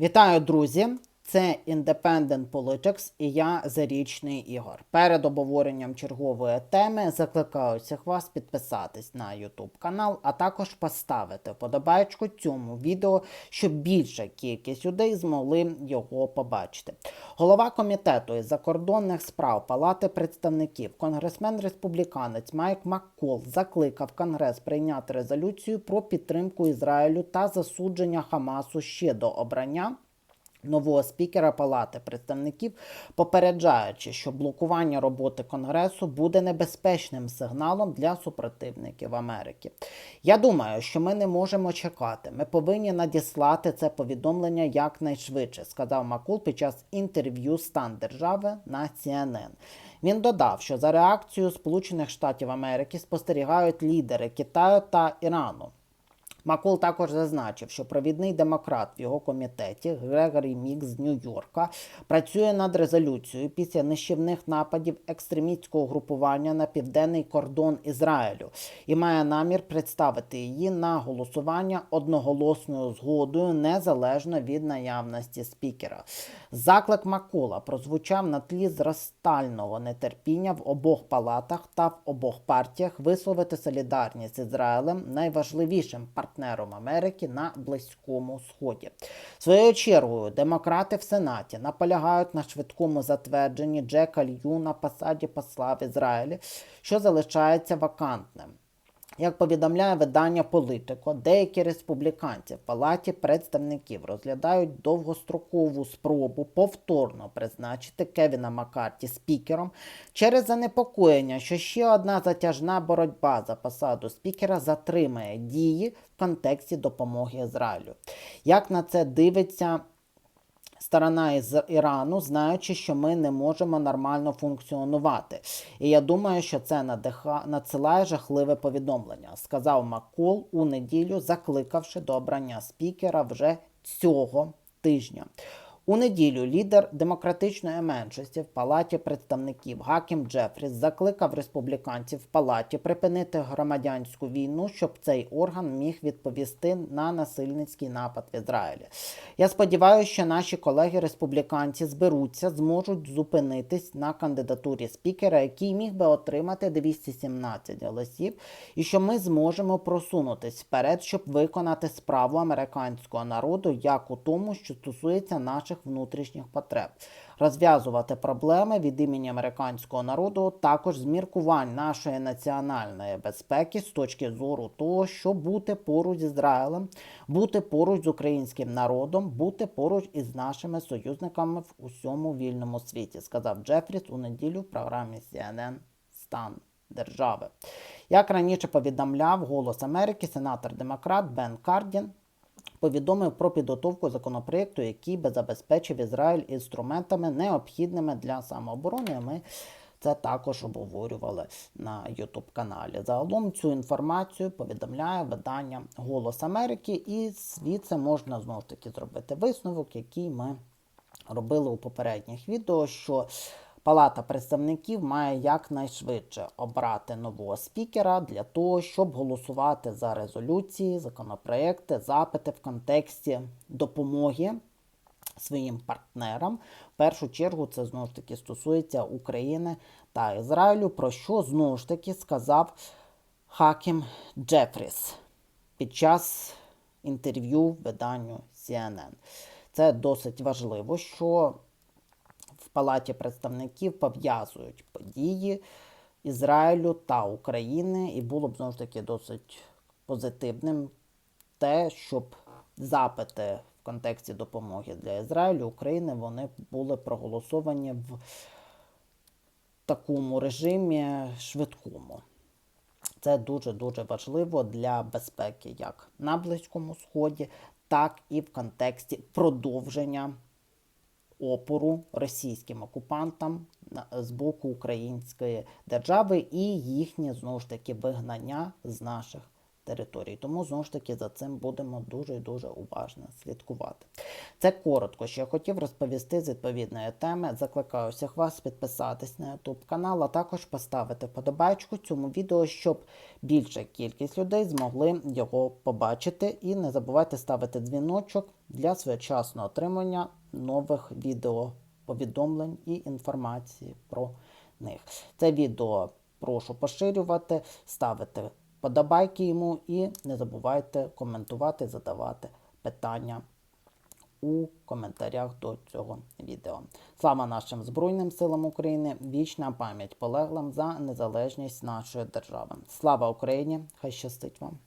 Вітаю, друзі! Це Independent Politics і я Зарічний Ігор. Перед обговоренням чергової теми закликаю всіх вас підписатись на YouTube канал, а також поставити вподобайку цьому відео, щоб більша кількість людей змогли його побачити. Голова комітету із закордонних справ Палати представників, конгресмен-республіканець Майк Маккол закликав Конгрес прийняти резолюцію про підтримку Ізраїлю та засудження Хамасу ще до обрання нового спікера Палати представників, попереджаючи, що блокування роботи Конгресу буде небезпечним сигналом для супротивників Америки. Я думаю, що ми не можемо чекати. Ми повинні надіслати це повідомлення якнайшвидше, сказав Макул під час інтерв'ю Стан держави на CNN. Він додав, що за реакцією Сполучених Штатів Америки спостерігають лідери Китаю та Ірану. Макол також зазначив, що провідний демократ в його комітеті Грегорі Мікс з Нью-Йорка працює над резолюцією після нищівних нападів екстремістського групування на південний кордон Ізраїлю і має намір представити її на голосування одноголосною згодою незалежно від наявності спікера. Заклик Макола прозвучав на тлі зростального нетерпіння в обох палатах та в обох партіях висловити солідарність з Ізраїлем найважливішим партнером Америки на Близькому Сході. Своєю чергою демократи в Сенаті наполягають на швидкому затвердженні Джека Лью на посаді посла в Ізраїлі, що залишається вакантним. Як повідомляє видання Політико, деякі республіканці в палаті представників розглядають довгострокову спробу повторно призначити Кевіна Маккарті спікером через занепокоєння, що ще одна затяжна боротьба за посаду спікера затримає дії в контексті допомоги Ізраїлю. Як на це дивиться сторона із Ірану, знаючи, що ми не можемо нормально функціонувати. І я думаю, що це надиха... надсилає жахливе повідомлення, сказав Маккол у неділю, закликавши до обрання спікера вже цього тижня. У неділю лідер демократичної меншості в палаті представників Гакім Джефріс закликав республіканців в палаті припинити громадянську війну, щоб цей орган міг відповісти на насильницький напад в Ізраїлі. Я сподіваюся, що наші колеги республіканці зберуться, зможуть зупинитись на кандидатурі спікера, який міг би отримати 217 голосів, і що ми зможемо просунутись вперед, щоб виконати справу американського народу, як у тому, що стосується наших внутрішніх потреб, розв'язувати проблеми від імені американського народу, також з міркувань нашої національної безпеки з точки зору того, що бути поруч з Ізраїлем, бути поруч з українським народом, бути поруч із нашими союзниками в усьому вільному світі, сказав Джефріс у неділю в програмі CNN Стан держави. Як раніше повідомляв Голос Америки, сенатор-демократ Бен Кардін повідомив про підготовку законопроєкту, який би забезпечив Ізраїль інструментами, необхідними для самооборони. Ми це також обговорювали на YouTube каналі. Загалом цю інформацію повідомляє видання Голос Америки, і звідси можна знову ж таки зробити висновок, який ми робили у попередніх відео. що Палата представників має якнайшвидше обрати нового спікера для того, щоб голосувати за резолюції, законопроекти, запити в контексті допомоги своїм партнерам. В першу чергу це знову ж таки стосується України та Ізраїлю, про що знову ж таки сказав Хакім Джефріс під час інтерв'ю виданню CNN. Це досить важливо, що Палаті представників пов'язують події Ізраїлю та України, і було б знову ж таки досить позитивним те, щоб запити в контексті допомоги для Ізраїлю України вони були проголосовані в такому режимі швидкому. Це дуже-дуже важливо для безпеки як на Близькому Сході, так і в контексті продовження опору російським окупантам з боку української держави і їхнє знову ж таки вигнання з наших територій. Тому знову ж таки за цим будемо дуже і дуже уважно слідкувати. Це коротко, що я хотів розповісти з відповідної теми. Закликаю всіх вас підписатись на YouTube канал, а також поставити вподобайку цьому відео, щоб більша кількість людей змогли його побачити. І не забувайте ставити дзвіночок для своєчасного отримання нових відео повідомлень і інформації про них. Це відео прошу поширювати, ставити подобайки йому і не забувайте коментувати, задавати питання у коментарях до цього відео. Слава нашим Збройним силам України! Вічна пам'ять полеглим за незалежність нашої держави. Слава Україні! Хай щастить вам!